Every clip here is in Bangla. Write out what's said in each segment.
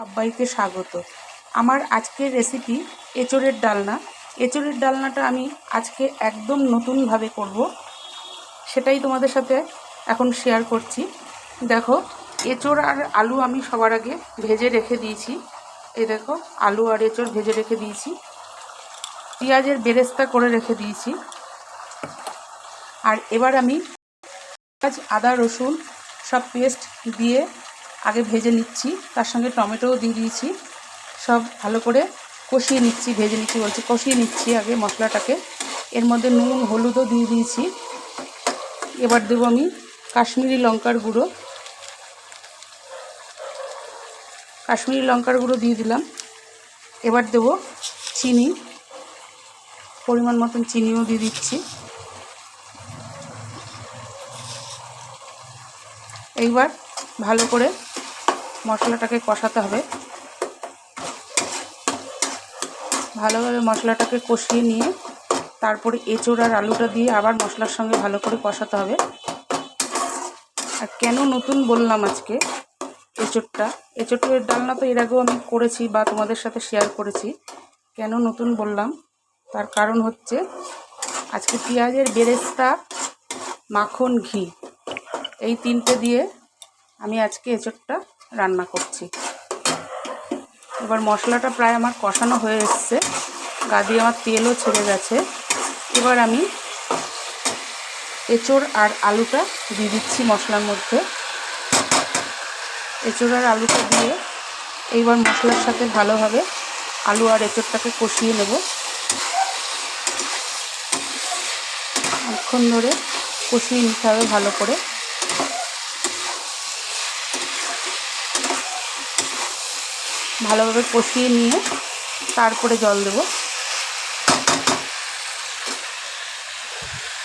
সবাইকে স্বাগত। আমার আজকের রেসিপি এঁচোড়ের ডালনা। এঁচোড়ের ডালনাটা আমি আজকে একদম নতুনভাবে করব। সেটাই তোমাদের সাথে এখন শেয়ার করছি। দেখো, এঁচোড় আর আলু আমি সবার আগে ভেজে রেখে দিয়েছি। এই দেখো, আলু আর এঁচোড় ভেজে রেখে দিয়েছি। পেঁয়াজের বেরেস্তা করে রেখে দিয়েছি। আর এবার আমি পেঁয়াজ, আদা, রসুন সব পেস্ট দিয়ে আগে ভেজে নিচ্ছি, তার সঙ্গে টমেটোও দিয়ে দিয়েছি। সব ভালো করে কষিয়ে নিচ্ছি, ভেজে নিচ্ছি বলছি, কষিয়ে নিচ্ছি আগে মশলাটাকে। এর মধ্যে নুন, হলুদও দিয়ে দিয়েছি। এবার দেবো আমি কাশ্মীরি লঙ্কার গুঁড়ো। কাশ্মীরি লঙ্কার গুঁড়ো দিয়ে দিলাম। এবার দেব চিনি। পরিমাণ মতন চিনিও দিয়ে দিচ্ছি। এইবার ভালো করে মশলাটাকে কষাতে হবে। ভালোভাবে মশলাটাকে কষিয়ে নিয়ে তারপরে এঁচোড় আর আলুটা দিয়ে আবার মশলার সঙ্গে ভালো করে কষাতে হবে। আর কেন নতুন বললাম আজকে এঁচোড়টা? এঁচোড়ের ডালনা তো এর আগেও আমি করেছি বা তোমাদের সাথে শেয়ার করেছি। কেন নতুন বললাম? তার কারণ হচ্ছে আজকে পেঁয়াজের বেরেস্তা, মাখন, ঘি এই তিনটে দিয়ে আমি আজকে এঁচোড়টা রান্না করছি। এবার মশলাটা প্রায় আমার কষানো হয়ে এসছে। গা দিয়ে আমার তেলও ছেড়ে গেছে। এবার আমি এঁচোড় আর আলুটা দিয়ে দিচ্ছি মশলার মধ্যে। এঁচোড় আর আলুটা দিয়ে এইবার মশলার সাথে ভালোভাবে আলু আর এঁচোড়টাকে কষিয়ে নেব। অনেকক্ষণ ধরে কষিয়ে নিতে হবে ভালো করে। ভালোভাবে কষিয়ে নিয়ে তারপরে জল দেব।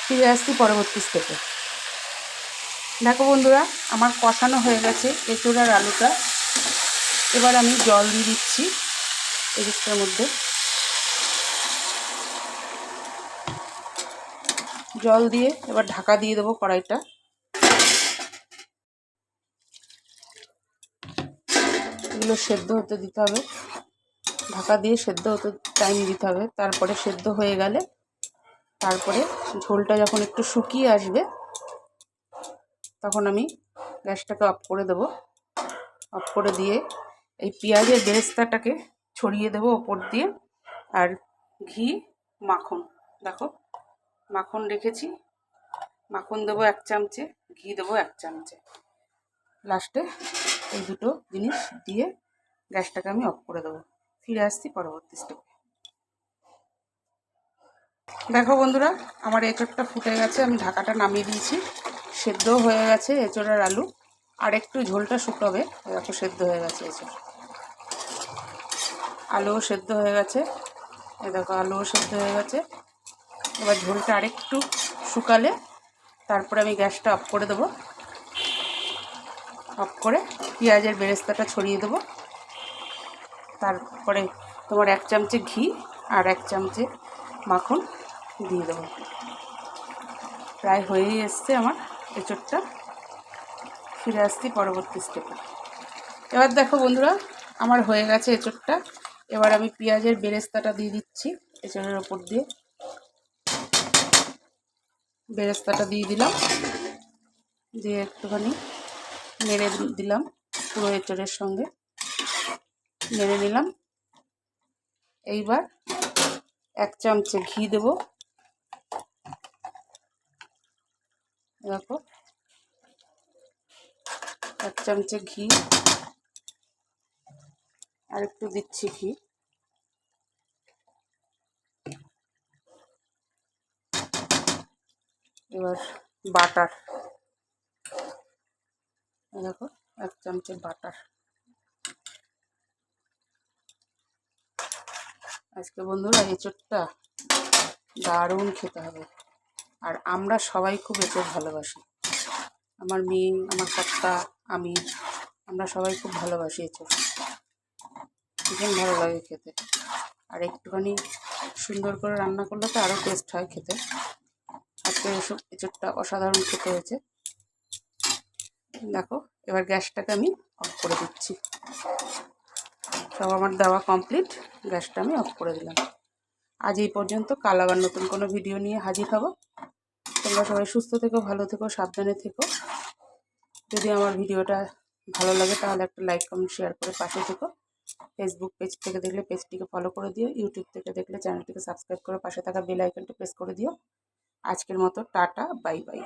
ফিরে আসছি পরবর্তী স্টেপে দেখো বন্ধুরা, আমার কষানো হয়ে গেছে এঁচুড় আর আলুটা। এবার আমি জল দিয়ে দিচ্ছি এদিকটার মধ্যে। জল দিয়ে এবার ঢাকা দিয়ে দেবো কড়াইটা। এগুলো সেদ্ধ হতে দিতে হবে। ঢাকা দিয়ে সেদ্ধ হতে টাইম দিতে হবে। তারপরে সেদ্ধ হয়ে গেলে তারপরে ঝোলটা যখন একটু শুকিয়ে আসবে, তখন আমি গ্যাসটাকে অফ করে দেব। অফ করে দিয়ে এই পেঁয়াজের বেরেস্তাটাকে ছড়িয়ে দেবো ওপর দিয়ে আর ঘি মাখন। দেখো, মাখন রেখেছি। মাখন দেবো এক চামচে, ঘি দেবো এক চামচে। লাস্টে এই দুটো জিনিস দিয়ে গ্যাসটাকে আমি অফ করে দেবো। ফিরে আসছি পরবর্তী স্টেপে দেখো বন্ধুরা, আমার এঁচড়টা ফুটে গেছে, আমি ঢাকাটা নামিয়ে দিয়েছি। সেদ্ধ হয়ে গেছে এঁচড় আলু। আর একটু ঝোলটা শুকাবে দেখো সেদ্ধ হয়ে গেছে এঁচড়। আলুও সেদ্ধ হয়ে গেছে এ দেখো আলুও সেদ্ধ হয়ে গেছে। এবার ঝোলটা আরেকটু শুকালে, তারপরে আমি গ্যাসটা অফ করে দেবো। অফ করে পেঁয়াজের বেরেস্তাটা ছড়িয়ে দেবো। তারপরে তোমার এক চামচে ঘি আর এক চামচে মাখন দিয়ে দেবো। প্রায় হয়েই এসছে আমার এঁচড়টা। ফিরে আসছি পরবর্তী স্টেপে এবার দেখো বন্ধুরা, আমার হয়ে গেছে এঁচড়টা। এবার আমি পেঁয়াজের বেরেস্তাটা দিয়ে দিচ্ছি এঁচড়ের ওপর দিয়ে। বেরেস্তাটা দিয়ে দিলাম। দিয়ে একটুখানি নেড়ে দিলাম পুরো এঁচড়ের সঙ্গে। নেড়ে নিলাম। এইবার এক চামচে ঘি দেব। দেখো। এক চামচে ঘি। আর একটু দিচ্ছি ঘি। এবার বাটার। দেখো, এক চামচে বাটার। আজকে বন্ধুরা এঁচড়টা দারুণ খেতে হবে। আর আমরা সবাই খুব এঁচড় ভালোবাসি। আমার মেয়ে, আমার কর্তা, আমি, আমরা সবাই খুব ভালোবাসি এঁচড়। ভীষণ ভালো লাগে খেতে। আর একটুখানি সুন্দর করে রান্না করলে তো আরও টেস্ট হয় খেতে। আজকে এসব এঁচড়টা অসাধারণ খেতে হয়েছে। দেখো, এবার গ্যাসটাকে আমি অফ করে দিচ্ছি। সব আমার দেওয়া কমপ্লিট গ্যাসটা আমি অফ করে দিলাম। আজ এই পর্যন্ত, কাল আবার নতুন কোনো ভিডিও নিয়ে হাজির হব। তোমরা সবাই সুস্থ থেকো, ভালো থেকো, সাবধানে থেকো। যদি আমার ভিডিওটা ভালো লাগে, তাহলে একটা লাইক কমেন্ট শেয়ার করে পাশে থেকো। ফেসবুক পেজ থেকে দেখলে পেজটিকে ফলো করে দিও। ইউটিউব থেকে দেখলে চ্যানেলটিকে সাবস্ক্রাইব করে পাশে থাকা বেল আইকনটা প্রেস করে দিও। আজকের মতো, টাটা বাই বাই